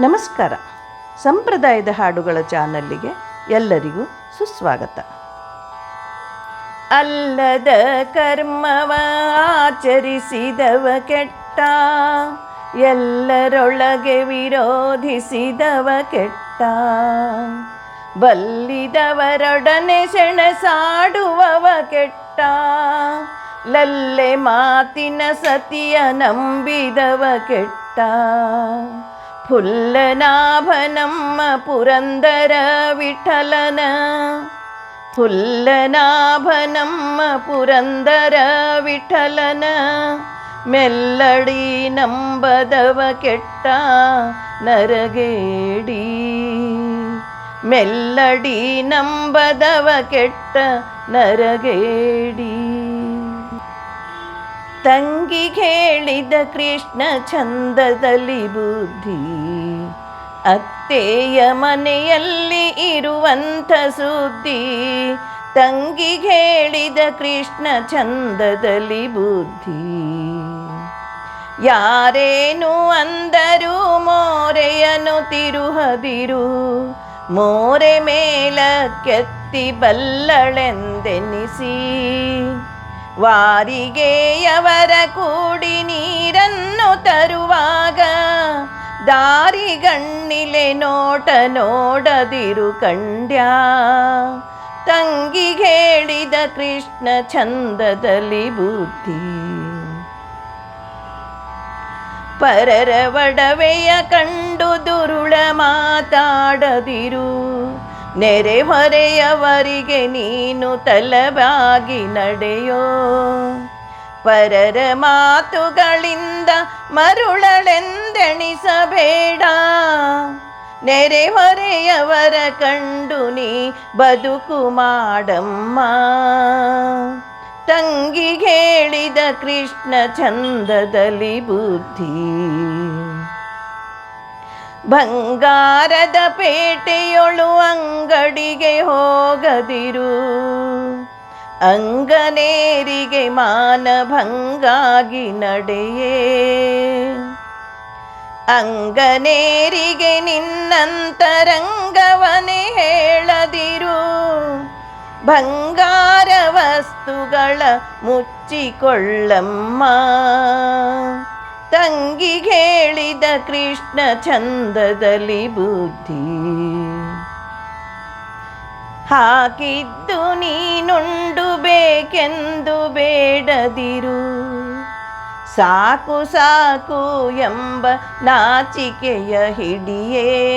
ನಮಸ್ಕಾರ. ಸಂಪ್ರದಾಯದ ಹಾಡುಗಳ ಚಾನಲ್ಲಿಗೆ ಎಲ್ಲರಿಗೂ ಸುಸ್ವಾಗತ. ಅಲ್ಲದ ಕರ್ಮವ ಆಚರಿಸಿದವ ಕೆಟ್ಟ, ಎಲ್ಲರೊಳಗೆ ವಿರೋಧಿಸಿದವ ಕೆಟ್ಟ. ಬಲ್ಲಿದವರೊಡನೆ ಸೆಣಸಾಡುವವ ಕೆಟ್ಟ, ಲಲ್ಲೆ ಮಾತಿನ ಸತಿಯ ನಂಬಿದವ ಕೆಟ್ಟ. ഫുല്ലനാഭനമ്മ പുരന്തര വിഠലന ഫുല്ലനാഭനമ്മ പുരന്തര വിഠലന மெல்லடி நம்பதவ கெட்டா நரகேடி மெல்லடி நம்பதவ கெட்ட நரகேடி ತಂಗಿ ಹೇಳಿದ ಕೃಷ್ಣ ಚಂದದಲ್ಲಿ ಬುದ್ಧಿ. ಅತ್ತೆಯ ಮನೆಯಲ್ಲಿ ಇರುವಂಥ ಸುದ್ದಿ. ತಂಗಿ ಹೇಳಿದ ಕೃಷ್ಣ ಚಂದದಲ್ಲಿ ಬುದ್ಧಿ. ಯಾರೇನು ಅಂದರು ಮೋರೆಯನು ತಿರುಹದಿರು. ಮೋರೆ ಮೇಲ ಕೆತ್ತಿ ಬಲ್ಲಳೆಂದೆನಿಸಿ. ವಾರಿಗೆಯವರ ಕೂಡಿ ನೀರನ್ನು ತರುವಾಗ ದಾರಿಗಣ್ಣಿಲೆ ನೋಟ ನೋಡದಿರು ಕಂಡ್ಯ. ತಂಗಿಗೇಳಿದ ಕೃಷ್ಣ ಚಂದದಲ್ಲಿ ಬುದ್ಧಿ. ಪರರ ಒಡವೆಯ ಕಂಡು ದುರುಳ ಮಾತಾಡದಿರು. ನೆರೆಹೊರೆಯವರಿಗೆ ನೀನು ತಲಬಾಗಿ ನಡೆಯೋ. ಪರರ ಮಾತುಗಳಿಂದ ಮರುಳಳೆಂದೆಣಿಸಬೇಡ ನೆರೆಹೊರೆಯವರ ಕಂಡು ನೀ ಬದುಕು ಮಾಡಮ್ಮ. ತಂಗಿಗೇಳಿದ ಕೃಷ್ಣ ಚಂದದಲ್ಲಿ ಬುದ್ಧಿ. ಬಂಗಾರದ ಪೇಟೆಯೊಳು ಅಂಗಡಿಗೆ ಹೋಗದಿರು. ಅಂಗನೇರಿಗೆ ಮಾನಭಂಗಾಗಿ ನಡೆಯೇ. ಅಂಗನೇರಿಗೆ ನಿನ್ನಂತರಂಗವನೆ ಹೇಳದಿರು. ಬಂಗಾರ ವಸ್ತುಗಳ ಮುಚ್ಚಿಕೊಳ್ಳಮ್ಮ. ತಂಗಿಗೇಳಿದ ಕೃಷ್ಣ ಚಂದದಲ್ಲಿ ಬುದ್ಧಿ. ಹಾಕಿದ್ದು ನೀನುಂಡು ಬೇಕೆಂದು ಬೇಡದಿರು. ಸಾಕು ಸಾಕು ಎಂಬ ನಾಚಿಕೆಯ ಹಿಡಿಯೇ.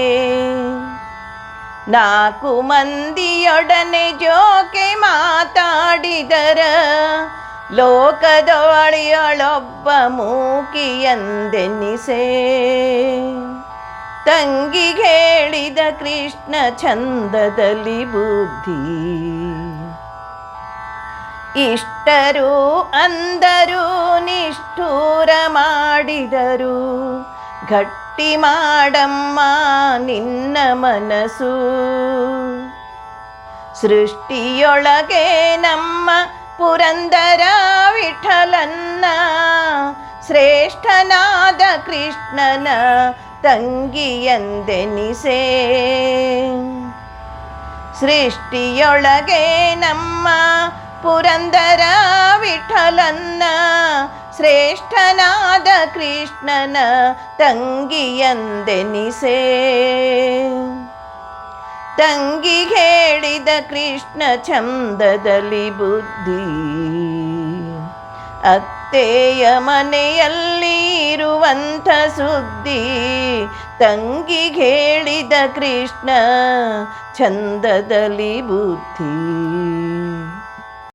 ನಾಲ್ಕು ಮಂದಿಯೊಡನೆ ಜೋಕೆ ಮಾತಾಡಿದರ. ಲೋಕದೊಳೆಯೊಳೊಬ್ಬ ಮೂಕಿಯಂದೆನಿಸೆ. ತಂಗಿಗೇಳಿದ ಕೃಷ್ಣ ಚಂದದಲ್ಲಿ ಬುದ್ಧಿ. ಇಷ್ಟರು ಅಂದರು ನಿಷ್ಠೂರ ಮಾಡಿದರು. ಗಟ್ಟಿ ಮಾಡಮ್ಮ ನಿನ್ನ ಮನಸ್ಸು. ಸೃಷ್ಟಿಯೊಳಗೆ ನಮ್ಮ ಪುರಂದರ ವಿಠಲನ್ನ ಶ್ರೇಷ್ಠನಾದ ಕೃಷ್ಣನ ತಂಗಿಯಂದೆನಿಸೆ ಸೃಷ್ಟಿಯೊಳಗೆ ನಮ್ಮ ಪುರಂದರ ವಿಠಲನ್ನ ಶ್ರೇಷ್ಠನಾದ ಕೃಷ್ಣನ ತಂಗಿಯಂದೆನಿಸೆ ತಂಗಿಗೇಳಿದ ಕೃಷ್ಣ ಚಂದದಲ್ಲಿ ಬುದ್ಧಿ. ಅತ್ತೆಯ ಮನೆಯಲ್ಲಿ ಇರುವಂಥ ಸುದ್ದಿ ತಂಗಿಗೇಳಿದ ಕೃಷ್ಣ ಚಂದದಲ್ಲಿ ಬುದ್ಧಿ.